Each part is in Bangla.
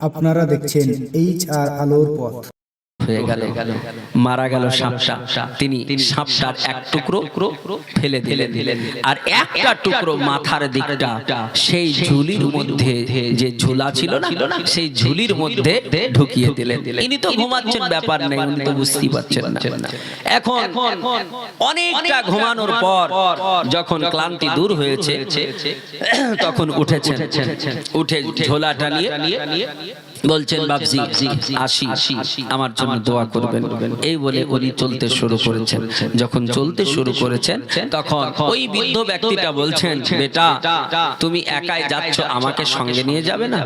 আপনারা দেখছেন এইচ আর আলোর পথ হয়ে গেল। মারা গেল সাপটা। তিনি সাপটার এক টুকরো ফেলে আর একটা টুকরো মাথার দিকটা, সেই ঝুলির মধ্যে যে ঝুলা ছিল না, সেই ঝুলির মধ্যে ঢুকিয়ে ইনি তো ঘুমাচ্ছেন, ব্যাপার নেই, উনি তো বুঝতেই পারছেন না। এখন অনেকটা ঘুমানোর পর যখন ক্লান্তি দূর হয়েছে, তখন উঠেছেন। উঠে ঝোলাটা নিয়ে বলছেন বাবজি আসি আমার জন্য দোয়া করবেন। এই বলে উনি চলতে শুরু করেছেন। যখন চলতে শুরু করেছেন তখন ওই বৃদ্ধ ব্যক্তিটা বলছেন বেটা তুমি একাই যাচ্ছ আমাকে সঙ্গে নিয়ে যাবে না?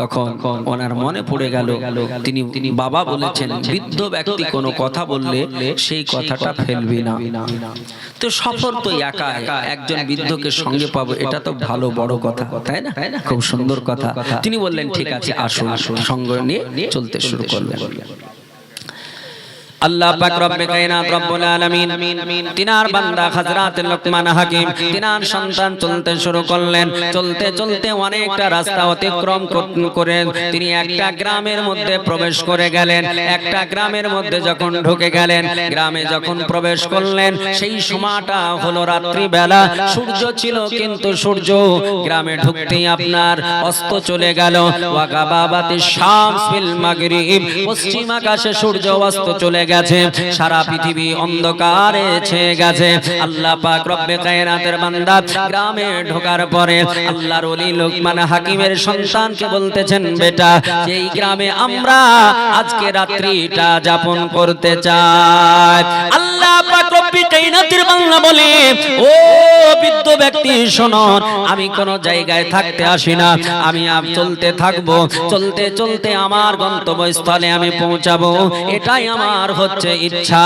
তখন ওনার মনে পড়ে গেল, তিনি বাবা বলেছেন, বৃদ্ধ ব্যক্তি কোনো কথা বললে সেই কথাটা ফেলবি না। তো সফর তো একা একা একজন বৃদ্ধকে সঙ্গে পাবো, এটা তো ভালো বড় কথা, তাই না? খুব সুন্দর কথা। তিনি বললেন, ঠিক আছে, আসুন আসুন সঙ্গ নিয়ে চলতে শুরু করলেন আল্লাহ পাক রব্বে কায়নাত রব্বুল আলামিন তিনার বান্দা হযরত লোকমান হাকিম তিনার সন্তান চলতে শুরু করলেন। চলতে চলতে অনেকটা রাস্তা অতিক্রম কর- তিনি একটা গ্রামের মধ্যে প্রবেশ করে গেলেন। একটা গ্রামের মধ্যে যখন ঢুকে গেলেন গ্রামে যখন প্রবেশ করলেন সেই সময়টা হলো রাত্রি বেলা সূর্য ছিল কিন্তু সূর্য গ্রামে ঢুকতেই আপনার অস্ত চলে গেল। ওয়াকাবাবাতি শামস ফিল মাগরিব। পশ্চিম আকাশে সূর্য অস্ত চলে গেছে সারা পৃথিবী অন্ধকারে ছেয়ে গেছে। আল্লাহ পাক রব্বে কায়নাতের বান্দা গ্রামে ঢোকার পরে আল্লাহর ওলি লোকমান হাকিমের সন্তানকে বলতেছেন বেটা এই গ্রামে আমরা আজকে রাত্রিটা যাপন করতে চাই। আল্লাহ পাক রব্বে কায়নাতের বান্দা বলে ও বৃদ্ধ ব্যক্তি শুনুন আমি কোন জায়গায় থাকতে আসি না। আমি আপ চলতে থাকব। চলতে চলতে আমার গন্তব্যস্থলে আমি পৌঁছাবো। এটাই আমার হচ্ছে ইচ্ছা।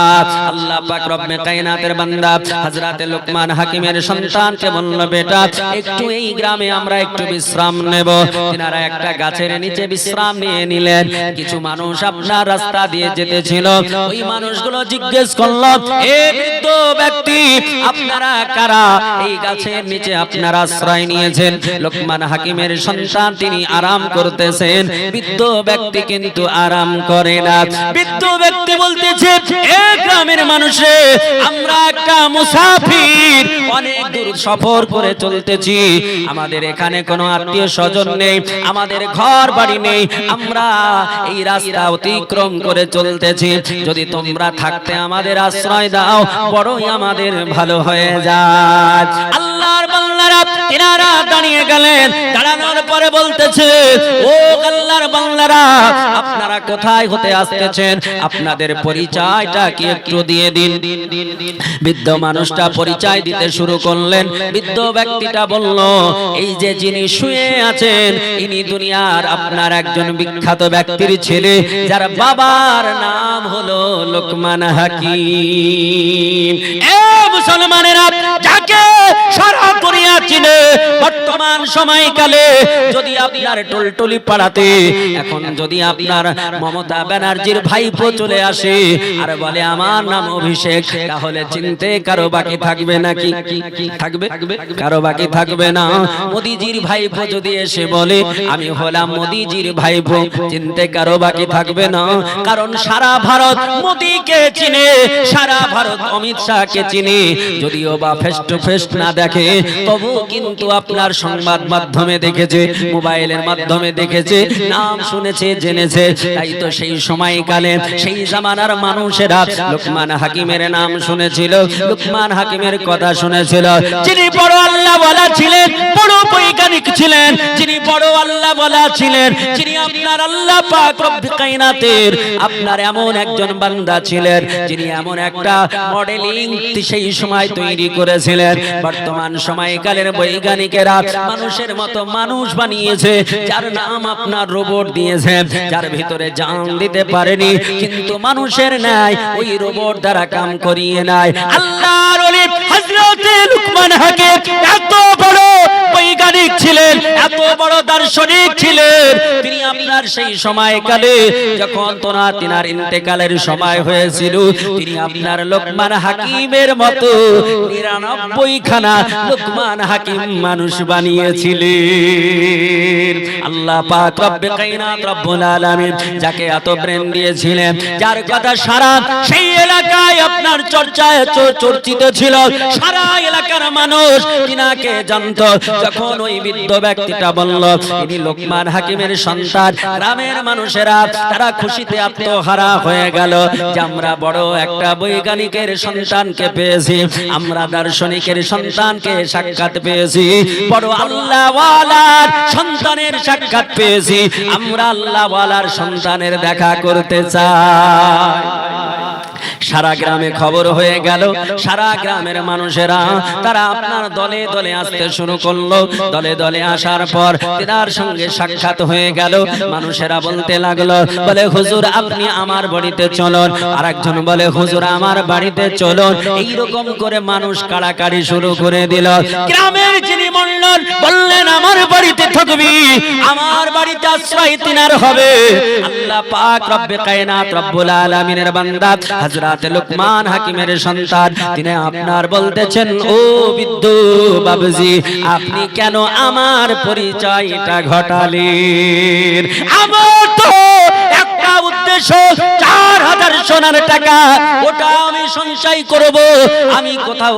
আল্লাহ পাক রব্বে কায়নাতের বান্দা। হযরতে লোকমান হাকিমের সন্তানকে বলল, বেটা, একটু এই গ্রামে আমরা একটু বিশ্রাম নেব। তিনারা একটা গাছের নিচে বিশ্রাম নিয়ে নিলেন। কিছু মানুষ আপনার রাস্তা দিয়ে যেতেছিল ওই মানুষগুলো জিজ্ঞেস করল, এ বৃদ্ধ ব্যক্তি, আপনারা কারা? এই গাছের নিচে আপনারা আশ্রয় নিয়েছেন। লোকমান হাকিমের সন্তান তিনি আরাম করতেছেন। বৃদ্ধ ব্যক্তি কিন্তু আরাম করে না। বৃদ্ধ ব্যক্তি এ গ্রামের মানুষে, আমরা একটা মুসাফির। অনেক দূর সফর করে চলতেছি। আমাদের এখানে কোনো আত্মীয় স্বজন নেই, আমাদের ঘর বাড়ি নেই। আমরা এই রাস্তা অতিক্রম করে চলতেছি। যদি তোমরা থাকতে আমাদের আশ্রয় দাও, বড়ই আমাদের ভালো হয়ে যায়। তিনারা দাঁড়িয়ে গেলেন দাঁড়ানোর পরে বলতেছে, ও বাংলারা আপনারা কোথায় হতে আসতেছেন? আপনাদের পরিচয়টা কি একটু দিয়ে দিন। বৃদ্ধ মানুষটা পরিচয় দিতে শুরু করলেন। বৃদ্ধ ব্যক্তিটা বলল, এই যে যিনি শুয়ে আছেন, ইনি দুনিয়ার আপনার একজন বিখ্যাত ব্যক্তির ছেলে, যার বাবার নাম হলো লোকমান হাকিম। এ মুসলমানেরা যাকে সারা করিয়া চিনে, বর্তমান সময়কালে যদি আপনার টলটলি পাড়াতে, এখন যদি আপনার মমতা ব্যানার্জির ভাইপো চলে আসে, আর বলে, আমার নাম অভিষেক, তাহলে চিনতে কারও বাকি থাকবে নাকি? থাকবে? কারও বাকি থাকবে না। মোদিজির ভাইপো যদি এসে বলে, আমি হলাম মোদিজির ভাইপো, চিনতে কারও বাকি থাকবে না। কারণ সারা ভারত মোদিকে চিনে, সারা ভারত অমিত শাহকে চিনে। যদিও বা ফেস টু ফেস না দেখে তবু কিন্তু আপনার সংবাদ মাধ্যমে দেখেছে, মোবাইলের মাধ্যমে দেখেছে, নাম শুনেছে, জেনেছে। তাই তো সেই সময়কালে, সেই জামানার মানুষেরা হাকিমের নাম শুনেছিল হাকিমের কথা শুনেছিল। যিনি বড় আল্লাহ বলা ছিলেন, বড় বৈজ্ঞানিক ছিলেন, যিনি বড় আল্লাহ বলা ছিলেন, যিনি আপনার আল্লাহ আপনার এমন একজন বান্দা ছিলেন, যিনি এমন একটা মডেলিং সেই সময় তৈরি করেছিলেন। বর্তমান সময়কালের বৈজ্ঞানিকেরা মানুষের মতো মানুষ বানিয়েছে যার নাম আপনার রোবট দিয়েছে যার ভিতরে জান দিতে পারেনি কিন্তু মানুষের নাই ওই রোবট দ্বারা কাম করিয়ে নাই আল্লাহর মানুষ বানিয়েছিলেন। আল্লাহ যাকে এত ব্রেন দিয়েছিলেন, যার কথা সারা সেই এলাকায় আপনার চর্চায় চর্চিত ছিল। সারা এলাকার মানুষ জানত। যখন ওই বৃদ্ধ ব্যক্তিটা বলল, ইনি লোকমান হাকিমের সন্তান, গ্রামের মানুষেরা, তারা খুশিতে আত্মহারা হয়ে গেল। যে আমরা বড় একটা বৈজ্ঞানিকের সন্তানকে পেয়েছি, আমরা দার্শনিকের সন্তানকে সাক্ষাৎ পেয়েছি। বড় আল্লাহওয়ালার সন্তানের সাক্ষাৎ পেয়েছি। আমরা আল্লাহওয়ালার সন্তানের দেখা করতে চাই। সারা গ্রামে খবর হয়ে গেল। সারা গ্রামের মানুষেরা তারা আপনার দলে দলে আসতে শুরু করল। দলে দলে আসার পর তেনার সঙ্গে সাক্ষাৎ হয়ে গেল। মানুষেরা বলতে লাগল, বলে, হুজুর, আপনি আমার বাড়িতে চলুন। আর একজন বলে, হুজুর, আমার বাড়িতে চলুন। এইরকম করে মানুষ কাড়াকাড়ি শুরু করে দিল। গ্রামের যিনি মন্ডল বললেন, আমার বাড়িতে থাকবি, আমার বাড়িতে আশ্রয় তিনার হবে। আল্লাহ পাক রব্বে কায়নাত রব্বুল আলামিনের বান্দা হযরত লুকমান হাকিমের সন্তান, তিনি আপনার বলতেছেন ও বিদ্যু বাবুজি আপনি কেন আমার পরিচয়টা ঘটালেন? আমার তো উদ্দেশ্য চার হাজার সোনার টাকা। ওটা আমি সঞ্চয় করব। আমি কোথাও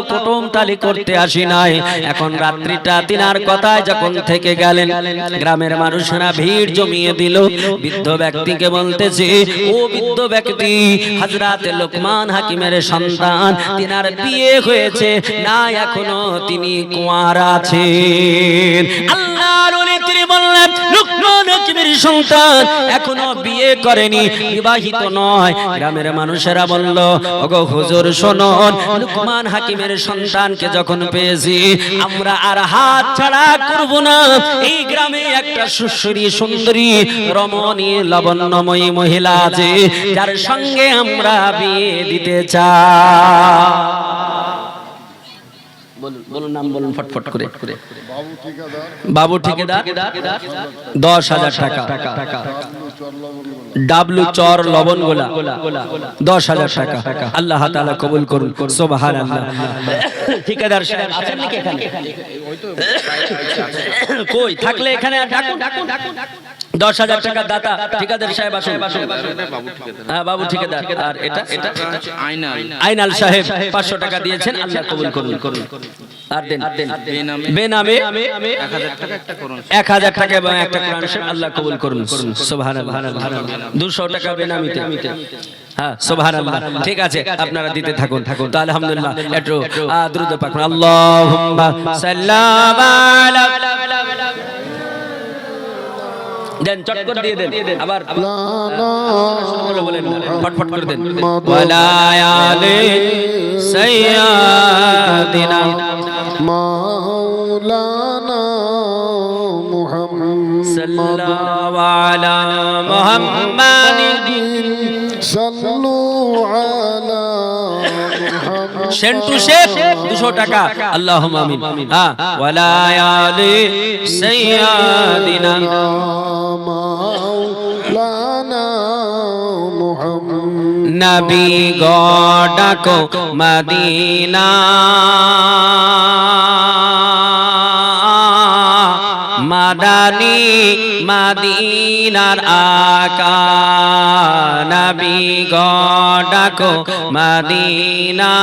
করতে আসি নাই। এখন রাত্রিটা কথায় যখন থেকে গেলেন, গ্রামের মানুষেরা ভিড় জমিয়ে দিল। বৃদ্ধ ব্যক্তিকে ও বৃদ্ধ ব্যক্তি লোকমান হাকিমের সন্তান, তিনার বিয়ে হয়েছে, না এখনও তিনি কুয়ার আছেন। আল্লাহর তিনি বললেন, লোকমান হাকিমের সন্তান, এখনও বিয়ে করেনি। বিবাহিত নয়। গ্রামের মানুষেরা বলল, ওগো হুজুর শুনুন লুকমান হাকিমের সন্তানকে যখন পেয়েছি, আমরা আর হাত ছাড়া করব না। এই গ্রামে একটা সুশ্বরী সুন্দরী, রমণী, লবণ্যময়ী মহিলা আছে, যার সঙ্গে আমরা বিয়ে দিতে চাই। বলুন বলুন নাম বলুন ফটফট করে বাবু ঠিকাদার দশ হাজার টাকা ডাবলু চর লবণ গোলা দশ হাজার টাকা আল্লাহ তাআলা কবুল করুন আল্লাহ ঠিকাদার সাহেব আছেন নাকি এখানে কই থাকলে এখানে আর ডাকুন দশ হাজার টাকা দাতা। ঠিকাদার সাহেব আসুন। হ্যাঁ বাবু ঠিকাদার। আর এটা এটা আইনাল। সাহেব পাঁচশো টাকা দিয়েছেন। আল্লাহ কবুল করুন। করুন। আর দেন। বেনামে। এক হাজার টাকা এবং একটা কোরআন আল্লাহ কবুল করুন। দুশো টাকা বেনামিতে। হ্যাঁ ঠিক আছে আপনারা দিতে থাকুন। থাকুন তো আলহামদুলিল্লাহ একটু দ্রুত পাকুন। আল্লাহুম্মা সাল্লাম আলা দেন চট করে দিয়ে দেন। আবার বলে বলেন ফটফট করে দেন। ওয়ালা আলে মাওলানা মুহাম্মদ সাল্লাল্লাহু আলা মুহাম্মাদিন। মুহাম্মদ টু শেখ 200 টাকা। আল্লাহুম্মা আমিন। হ্যাঁ ওয়ালা আলে সাইয়্যিদিনা মাওলানা মুহাম্মদ নবী গডাকো মদিনা। মাদানি মদিনার আকা নবী গডাকো মদিনা।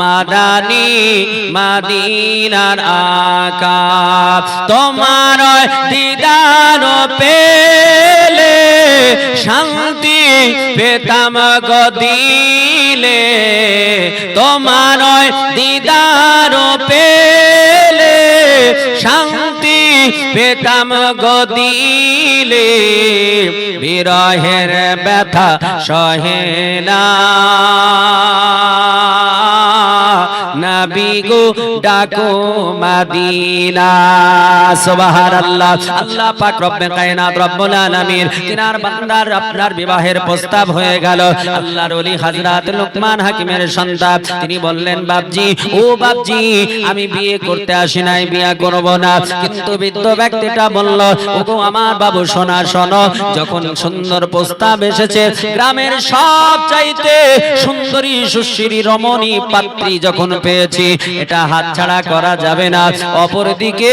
মাদানি মাদিনার আকা তোমার দিদার পেলে শান্তি পেতাম গদিলে তোমার দিদার পেতাম গদিলে বিরহের ব্যথা সহে না। নবী গো ডাকো মদিনা। সুবহানাল্লাহ। আল্লাহ পাক রব্বে কায়নাত রব্বুল আলামিন তিনার বান্দার আপনার বিবাহের প্রস্তাব হয়ে গেল। আল্লাহর ওলি হযরত লুকমান হাকিমের সন্তান। তিনি বললেন বাপজি ও বাপজি আমি বিয়ে করতে আসি নাই বিয়ে করব না। কিন্তু বৃদ্ধ ব্যক্তিটা বলল ওগো আমার বাবু শোনা শোনো যখন সুন্দর প্রস্তাব এসেছে গ্রামের সব চাইতে সুন্দরী সুশ্রী রমণী পাত্রী যখন পেয়েছি, এটা হাতছাড়া করা যাবে না। অপরদিকে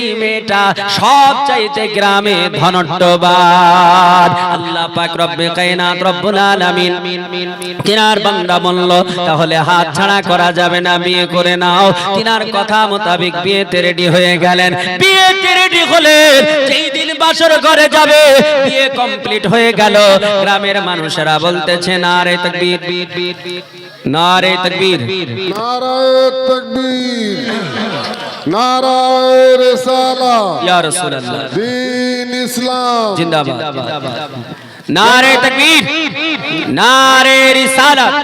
এই মেয়েটা সব চাইতে গ্রামে ধনট্টবাদ। আল্লাহ পাক রব্বে কায়নাত রব্বুল আলামিন তিনার বান্দা বলল, তাহলে হাত ছাড়া করা যাবে না, বিয়ে করে নাও। তিনার কথা মোতাবেক বিয়েতে রেডি হয়ে গেলেন। বিয়েতে রেডি হলেন যেই দিন বাসর ঘরে যাবে, বিয়ে কমপ্লিট হয়ে গেল। গ্রামের মানুষেরা বলতেছে, না রে তাকবীর। না রে তাকবীর নারায় তকবীর নারায় রেসালা ইয়া রাসূলুল্লাহ দিন ইসলাম জিন্দাবাদ নারে তাকবীর নারে রিসালাত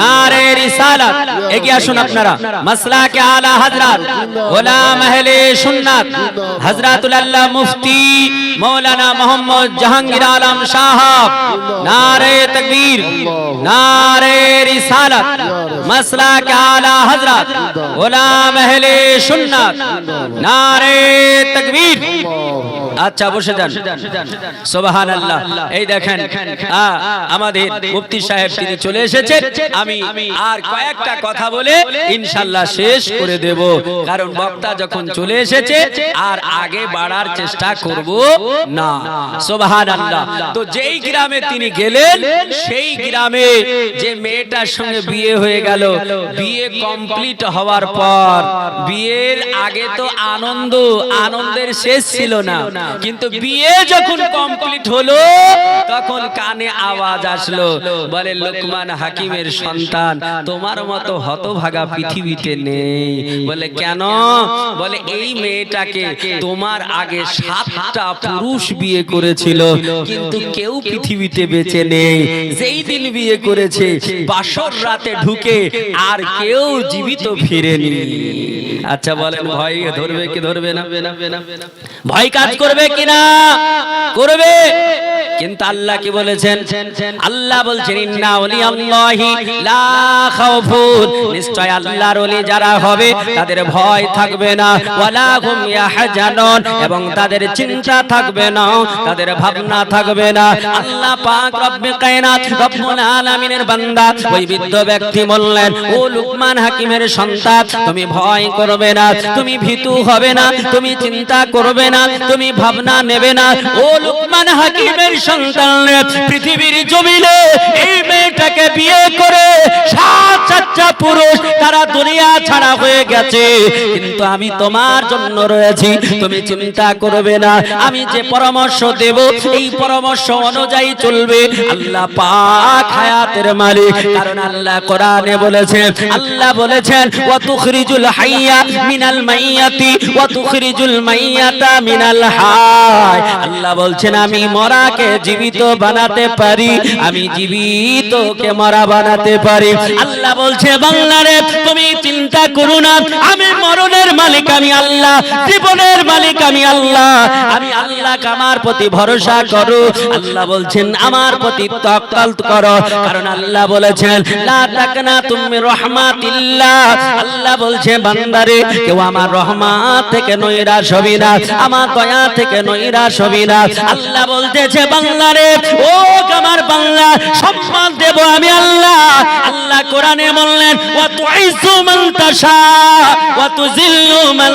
নারে রিসালাত। এগিয়ে আসুন আপনারা। মাসলা কে আলা হযরত গোলাম আহলে সুন্নাত হযরতুল আল্লাহ মুফতি মাওলানা মোহাম্মদ জাহাঙ্গীর আলম সাহেব নারে তাকবীর নারে রিসালাত মাসলা কে আলা হযরত গোলাম আহলে সুন্নাত নারে তাকবীর। আচ্ছা বসে যান। সোবাহান আল্লাহ এই দেখেন আমাদের মুফতি সাহেব তিনি চলে এসেছেন। আমি আর কয়েকটা কথা বলে ইনশাল্লাহ শেষ করে দেব। কারণ বক্তা যখন চলে এসেছে আর আগে বাড়ার চেষ্টা করব না। সোবাহান আল্লাহ তো যেই গ্রামে তিনি গেলেন সেই গ্রামে যে মেয়েটার সঙ্গে বিয়ে হয়ে গেল বিয়ে কমপ্লিট হওয়ার পর বিয়ের আগে তো আনন্দ আনন্দের শেষ ছিল না। কিন্তু বিয়ে যখন কমপ্লিট হলো তখন কানে আওয়াজ আসলো। বলে লোকমান হাকিমের সন্তান তোমার মতো হতভাগা পৃথিবীতে নেই। বলে কেন? বলে এই মেয়েটাকে তোমার আগে সাতটা পুরুষ বিয়ে করেছিল কিন্তু কেউ পৃথিবীতে বেঁচে নেই। যেই দিন বিয়ে করেছে বাসর রাতে ঢুকে আর কেউ জীবিত ফিরেনি। আচ্ছা বলেন ভয় ধরবে কি ধরবে না? ভয় কাজ করবে কিনা করবে? কিন্তু আল্লাহ কি বলেছেন? আল্লাহ বলছেন ইন্না ওলিয়াল্লাহি লা খাউফুন। নিশ্চয় আল্লাহর ওলি যারা হবে তাদের ভয় থাকবে না। ওয়ালা হুম ইয়াহজানুন। এবং তাদের চিন্তা থাকবে না। তাদের ভাবনা থাকবে না। আল্লাহ পাক রব্বে কায়নাত রব্বুল আলামিনের বান্দা। ওই বৃদ্ধ ব্যক্তি বললেন ও লুকমান হাকিমের সন্তান তুমি ভয় করবে না তুমি ভীতু হবে না তুমি চিন্তা করবে না তুমি ভাবনা নেবে না। ও লুকমান হাকিমের সন্তান পৃথিবীর জমিনে এই মেয়েটাকে বিয়ে করে সাত পুরুষ তারা দুনিয়া ছাড়া হয়ে গেছে। কিন্তু আমি তোমার জন্য রয়েছি তুমি চিন্তা করবে না আমি যে পরামর্শ দেব এই পরামর্শ অনুযায়ী চলবে। আল্লাহ পাক হায়াতের মালিক কারণ আল্লাহ কোরআনে বলেছেন আল্লাহ বলেছেন ওয়া তুখরিজুল হাইয়া মিনাল মাইয়াতি ওয়া তুখরিজুল মাইয়াতা মিনাল হায়। আল্লাহ বলছেন, আমি মরাকে জীবিত বানাতে পারি, আমি জীবিতকে মরা বানাতে পারি। আল্লাহ বলছে বাংলারে তুমি চিন্তা করো না, আমি মরণের মালিক, আমি আল্লাহ, জীবনের মালিক, আমি আল্লাহ। আমি আল্লাহ আমার প্রতি ভরসা করো। আল্লাহ বলছেন, আমার প্রতি তাওয়াক্কাল করো। কারণ আল্লাহ বলেছেন, লা তাকনা তুমি রহমাতিল্লাহ। আল্লাহ বলছে বান্দারে কেউ আমার রহমত থেকে নৈরাশ হবি না আমার দয়া থেকে নৈরাশ হবি না আল্লাহ বলতেছে বাংলারে ও আমার বাংলা সম্মান দেব আমি আল্লাহ। আল্লাহ কোরআনে বললেন ওয়া তুইজ্জু মান তাশা ওয়া তুযিল্লু মান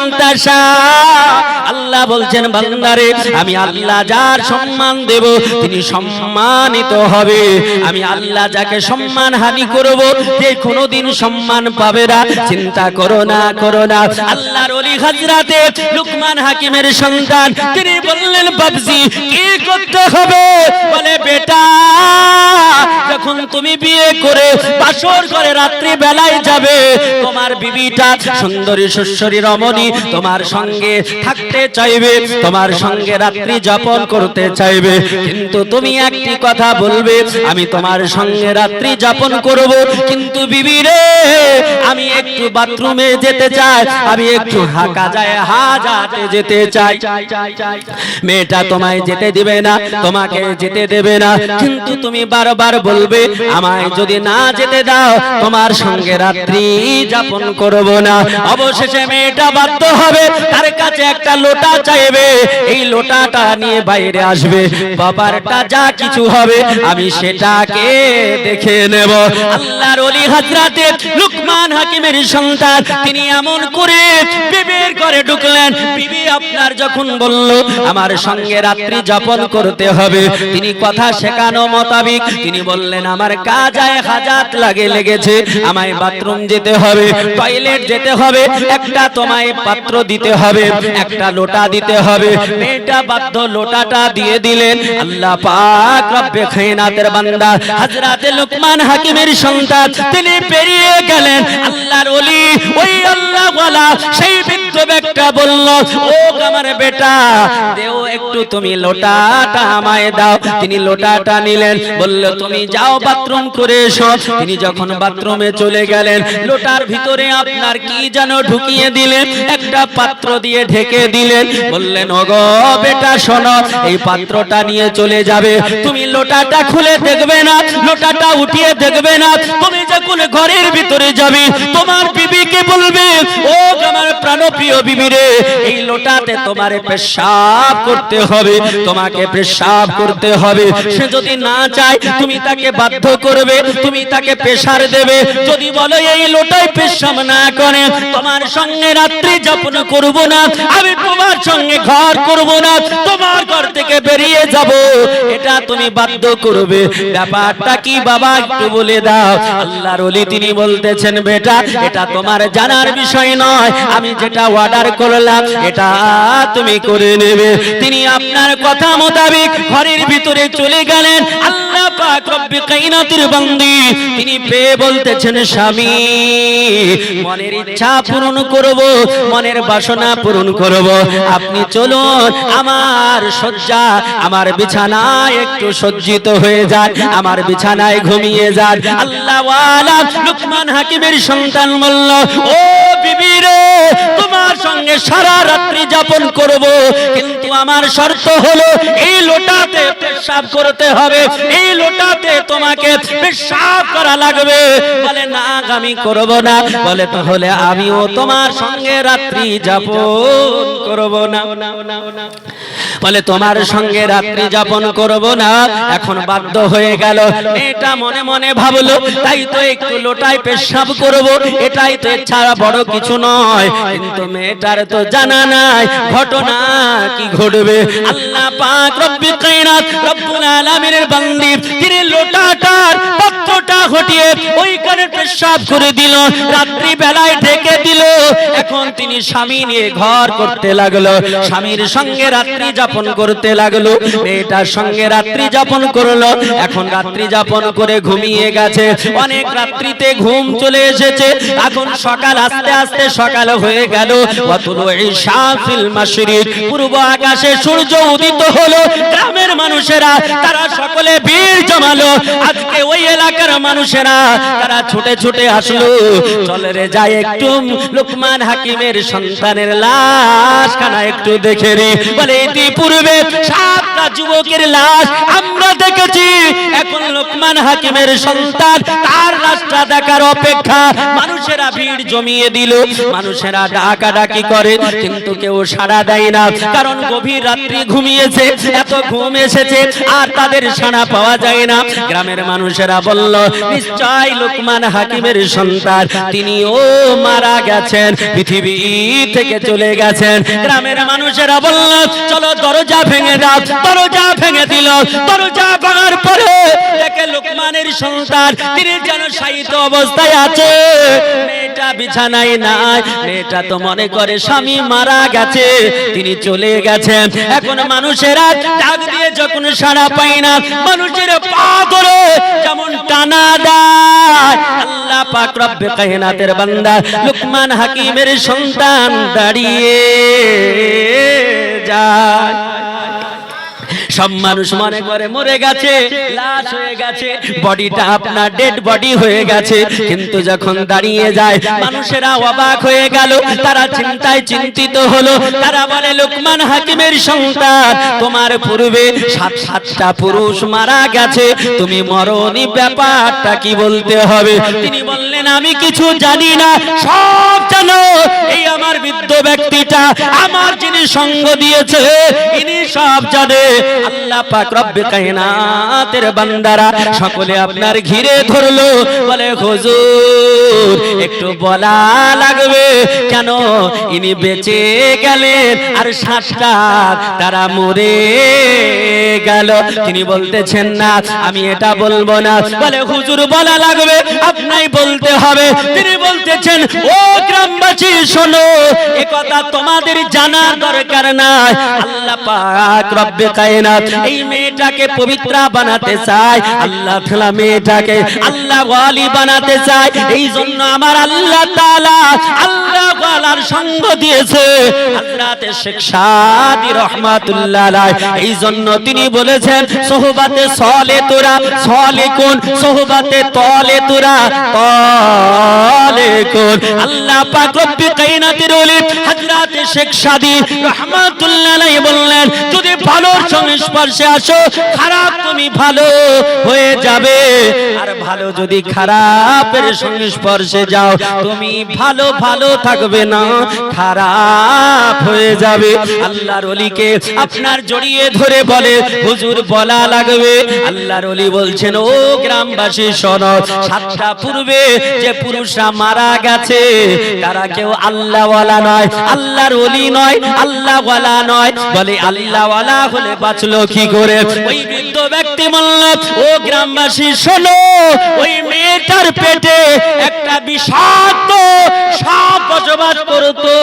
আল্লাহ বলছেন বান্দারে আমি আল্লাহ যার সম্মান দেব, তিনি সম্মানিত হবে। আমি আল্লাহ যাকে সম্মান হানি করব, যে কোনোদিন সম্মান পাবে না। চিন্তা করো না, করো না। আল্লাহর ওলি হাজরাতে লুকমান হাকিমের সন্তান, তিনি বললেন, বাবজি, কি করতে হবে? বলে, বেটা, যখন তুমি বিয়ে করে বাসর করে রাত্রি বেলায় যাবে, তোমার বিবিটা সুন্দরী রমণী তোমার সঙ্গে থাকতে চাইবে, তোমার সঙ্গে রাত্রি যাপন করতে চাইবে। কিন্তু তুমি একটি কথা বলবে, আমি তোমার সঙ্গে রাত্রি যাপন করব, কিন্তু বিবি রে, আমি একটু বাথরুমে যেতে চাই আমি একটু হাঁকা যায় হাজাতে যেতে চাই। মেয়েটা তোমায় যেতে দিবে না তোমাকে যেতে দেবে না। কিন্তু তুমি বারবার বলবে আমায় যদি না যেতে দাও তোমার সঙ্গে রাত্রি যাপন করব না। অবশেষে মেয়েটা বাধ্য হবে তার কাছে একটা লোটা চাইবে। এই লোটাটা নিয়ে বাইরে আসবে। বাবারটা যা কিছু হবে আমি সেটাকে দেখে নেব। আল্লাহর ওলি হাজরাতে লুকমান হাকিমের সন্তান তিনি এমন করে বিবির করে ঢুকলেন। বিবি আপনার যখন বলল, আমার সঙ্গে রাত্রি যাপন করতে হবে। তিনি কথা শেখানো মোতাবিক তিনি বললেন, আমার কাজায় হাজাত লাগে লেগেছে। আমায় বাথরুম যেতে হবে, টয়লেট যেতে হবে, একটা তোমায় পাত্র দিতে হবে, একটা লোটা দিতে হবে। মেয়েটা বাধ্য লোটাটা দিয়ে দিলেন। আল্লাহ পাক রব্বে খায়নাতের বান্দা, হযরতে লুকমান হাকিমের সন্তান, তিনি পেরিয়ে গেলেন। আল্লাহর ওলি ওই আল্লাহ সেই বৃদ্ধ ব্যক্তি বলল, ও আমার বেটা, দেও একটু তুমি লোটাটা আমায় দাও। তিনি লোটাটা নিলেন, বলল, তুমি যাও বাথরুম করে এসো। তিনি যখন বাথরুমে চলে গেলেন, লোটার ভিতরে আপনার কি যেন ঢুকিয়ে দিলেন, একটা পাত্র দিয়ে ঢেকে দিলেন। বললেন, ওগো বেটা, শোনো, এই পাত্রটা নিয়ে চলে যাবে। তুমি লোটাটা খুলে দেখবে না, লোটাটা উঠিয়ে দেখবে না। তুমি যখন ঘরের ভিতরে যাবে, তোমার বিবিকে বলবে ও আমার প্রাণপ্রিয় বিবি রে এই লোটাতে তোমারে পেশাব করতে হবে, তোমাকে পেশাব করতে হবে। সে যদি না চায়, তুমি তাকে বাধ্য করবে, তুমি তাকে পেশার দেবে। যদি বলো এই লোটাই পেশাব না করে, তোমার সঙ্গে রাত্রি যাপন করব না, আমি তোমার সঙ্গে ঘর করব না, তোমার ঘর থেকে বেরিয়ে যাব। এটা তুমি বাধ্য করবে। ব্যাপারটা কি বাবা একটু বলে দাও। আল্লাহর ওলি তিনি বলতেছেন, বেটা, এটা তোমার জানার বিষয় নয় আমি যেটা অর্ডার করলাম, এটা তুমি করে নেবে। তিনি আপনার কথা মোতাবেক ঘরের ভিতরে চলে গেলেন। তিনি বলতেছেন, স্বামী, মনের ইচ্ছা পূরণ করব, মনের বাসনা পূরণ করব। আপনি চলুন, আমার শয্যা, আমার বিছানায় একটু সজ্জিত হয়ে যান, আমার বিছানায় ঘুমিয়ে যান। আল্লাহ লুকমান হাকিমের সন্তান বলল, ও বিবি তোমার সঙ্গে সারা রাত্রি যাপন করব। কিন্তু আমার শর্ত হলো, এই লোটাতে পেশাব করতে হবে। এই লোটাতে তোমাকে পেশাব করা লাগবে। বলে, না, আমি করব না। বলে, তাহলে আমিও তোমার সঙ্গে রাত্রি যাপন করব না। বলে, তোমার সঙ্গে রাত্রি যাপন করব না। এখন বাধ্য হয়ে গেল। এটা মনে মনে ভাবলো, তাই তো একটু লোটায় পেশাব করব, এটাই তো ছাড়া বড় কিছু নয়। কিন্তু মেয়েটার তো জানা নাই, ঘটনা কি ঘটবে? আল্লাহ পাক রব্বি কায়নাত রব্বুল আলামিনের বান্দি, তিনি লোটাটার পাত্রটা ঘটিয়ে ওইখানে পেশাব করে দিল রাত্রি বেলায় ঢেকে দিল। এখন তিনি স্বামী নিয়ে ঘর করতে লাগল। স্বামীর সঙ্গে রাত্রি যাপন করতে লাগল। মেয়েটার সঙ্গে রাত্রি যাপন করল। এখন রাত্রি যাপন করে ঘুমিয়ে গেছে। অনেক রাত্রিতে ঘুম চলে এসেছে। এখন সকাল আস্তে আস্তে সকাল হয়ে গেল। পূর্ব আকাশে সূর্য উদিত হলো। গ্রামের মানুষেরা, তারা সকলে ভিড় জমালো। আজকে ওই এলাকার মানুষেরা, তারা ছুটে ছুটে আসলো চলে রে যায় একটু। লোকমান হাকিমের সন্তানের লাশ খানা একটু দেখে রে বলে ইতিপূর্বে সাতটা যুবকের লাশ আমরা দেখেছি। এখন লোকমান হাকিমের সন্তান, তার লাশটা দেখার অপেক্ষা। মানুষেরা ভিড় জমিয়ে দিল, মানুষেরা ডাকা ডাকি করে, কিন্তু কেউ সাড়া দেয় না। কারণ গভীর রাত্রি ঘুমিয়েছে, এত ঘুম এসেছে, আর তাদের সাড়া পাওয়া যায় না। গ্রামের মানুষেরা বলল, নিশ্চয় লোকমান হাকিমের সন্তান, তিনিও মারা গেছেন, পৃথিবী থেকে চলে গেছেন। গ্রামের মানুষেরা বলল, চলো দরজা ভেঙে দাও, দরজা ভেঙে দিল, দরজা ভাঙার পরে দেখে লোকমানের সন্তান, তিনি যেন সাহিত্য অবস্থায় আছে। মেয়েটা বিছানায় নাই, মেয়েটা তো মনে করে স্বামী মারা গেছে, তিনি চলে গেছেন। এখন মানুষেরা ডাক দিয়ে যখন সাড়া পায় না, মানুষের পা ধরে যেমন টানা দেয়। আল্লাহ পাক রব্বে কায়নাতের বান্দা, লুকমান হাকিমের সন্তান দাঁড়িয়ে সব মানুষ মনে করে মরে গেছে, লাশ হয়ে গেছে বডিটা আপনার ডেড বডি হয়ে গেছে। কিন্তু যখন দাঁড়িয়ে যায়, মানুষেরা অবাক হয়ে গেল, তারা চিন্তায় চিন্তিত হলো। তারা বলে, লোকমান হাকিমের সন্তান, তোমার পূর্বে সাত সাতটা পুরুষ মারা গেছে। তুমি মরণী ব্যাপারটা কি বলতে হবে? তিনি বললেন, আমি কিছু জানি না, সব জানো এই আমার বৃদ্ধ ব্যক্তিটা আমার যিনি সঙ্গ দিয়েছে, ইনি সব জানে। আল্লাহ পাক রব্বে বান্দারা সকলে আপনার ঘিরে ধরলো, বলে, হুজুর, একটু বলা লাগবে। কেন? ইনি বেঁচে গেলেন আর তারা মরে গেল। তিনি বলতেছেন, না, আমি এটা বলব না। বলে, হুজুর, বলা লাগবে। আপনাই বলতে হবে। তিনি বলতেছেন, ও গ্রামবাসী, শোনো, এ কথা তোমাদের জানা দরকার নাই। আল্লাহ পাক রব্বে কায়নাত এই মেয়েটাকে পবিত্র বানাতে চায়, আল্লাহ তাআলা মেয়েটাকে, আল্লাহ ওয়ালি বানাতে চায়। এই জন্য আমার আল্লাহ তাআলা, আল্লাহ ওয়ালার সঙ্গ দিয়েছে। শেখ সাদি রাহমাতুল্লাহ এই জন্য তিনি বলেছেন, সোহবাতে সলে তোরা, সলে কোন? সোহবাতে তলে তোরা, তলে কোন? আল্লাহ পাক রব্বি ওলি শেখ সাদি রহমাতুল্লাহ বললেন, যদি ভালোর সংস্পর্শে আসো, খারাপ তুমি ভালো হয়ে যাবে। আর ভালো যদি খারাপের সংস্পর্শে যাও, তুমি ভালো ভালো থাকবে না, খারাপ হয়ে যাবে। আল্লাহর ওলিকে আপনার জড়িয়ে ধরে বলে, হুজুর, বলা লাগবে। আল্লাহর ওলি বলছেন, ও গ্রামবাসী, শোনো, সাতটা পূর্বে যে পুরুষরা মারা গেছে, তারা কেউ আল্লাহওয়ালা নয়। আল্লাহর ওলি নয় আল্লাহওয়ালা নয় বলে আল্লাহওয়ালা হলে বাঁচলো কি করে? ওই বৃদ্ধ ব্যক্তি বলল ও গ্রামবাসী শোনো ওই মেয়েটার পেটে একটা বিষাক্ত সাপ বসবাস করতো।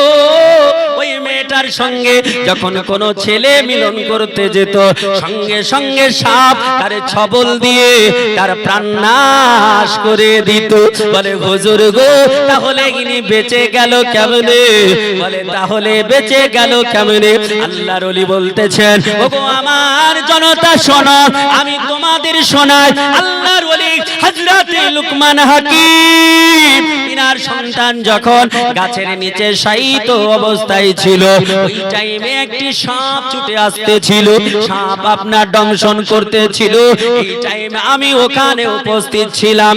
ওই মেয়েটার সঙ্গে যখন কোন ছেলে মিলন করতে যেত, সঙ্গে সঙ্গে সাপ তার ছবল দিয়ে তার প্রাণ নাশ করে দিত। বলে, হুজুর গো, তাহলে ইনি বেঁচে গেল কেমনে? বলে, তাহলে বেঁচে গেল কেমনে? আল্লাহর ওলি বলতেছেন, ওগো, আমার জনতা শোনো, আমি তোমাদের শোনাই। আল্লাহর ওলি হযরতে লুকমান হাকিম ইনার সন্তান যখন গাছের নিচে শায়িত অবস্থায় ছিল, ওই টাইমে একটি সাপ ছুটে আসতেছিল, সাপ আপনার দংশন করতেছিল। এই টাইমে আমি ওখানে উপস্থিত ছিলাম।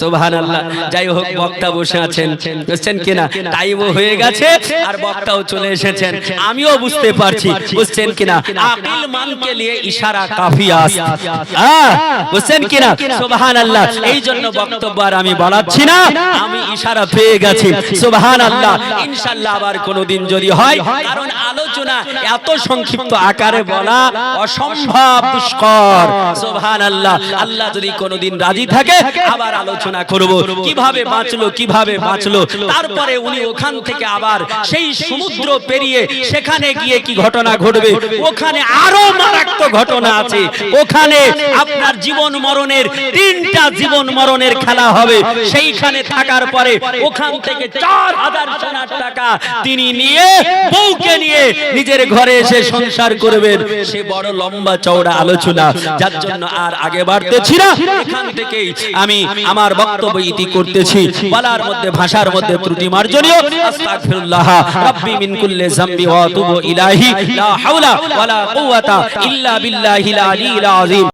সুবহানাল্লাহ। যাই হোক, বক্তা বসে আছেন। বুঝছেন কিনা? টাইমও হয়ে গেছে আর বক্তাও চলে এসেছেন। আমিও বুঝতে পারছি। বুঝছেন কিনা? আকিল মানকে নিয়ে ইশারা কাফি আস বুঝছেন কিনা? সুবহানাল্লাহ। এই জন্য বক্তব্য আর আমি বাড়াচ্ছি না। আমি ইশারা পেয়ে গেছি। সুবহানাল্লাহ। ইনশাআল্লাহ আবার কোনোদিন যদি হয় কারণ আলোচনা এত সংক্ষিপ্ত আকারে বলা অসম্ভব দুষ্কর। সুবহানাল্লাহ। আল্লাহ যদি কোনোদিন রাজি থাকে আবার আলোচনা করব। কীভাবে বাঁচলো কীভাবে বাঁচলো? তারপরে উনি ওখান থেকে আবার সেই সমুদ্র পেরিয়ে সেখানে গিয়ে কি ঘটনা ঘটবে? ওখানে আরও মারাত্মক ঘটনা আছে। ওখানে আপনার জীবন মরণের তিনটা জীবন মরণের খেলা হবে। সেইখানে থাকার পরে ওখান থেকে চার হাজার সোনার টাকা তিনি নিয়ে বউকে নিয়ে নিজের ঘরে এসে সংসার করবেন। সে বড় লম্বা চওড়া আলোচনা। যার জন্য আর আগে বাড়তেছি না এখান থেকেই আমি আমার বক্তব্য ইতি করতেছি। বলার মধ্যে ভাষার মধ্যে ত্রুটি মার্জনীয়। আস্তাগফিরুল্লাহ। রাব্বি মিন কুল্লি যামবি ওয়া আতুবু ইলাহি লা হাওলা ওয়ালা কুওয়াতা ইল্লা বিল্লাহিল আলিয়্যিল আযীম।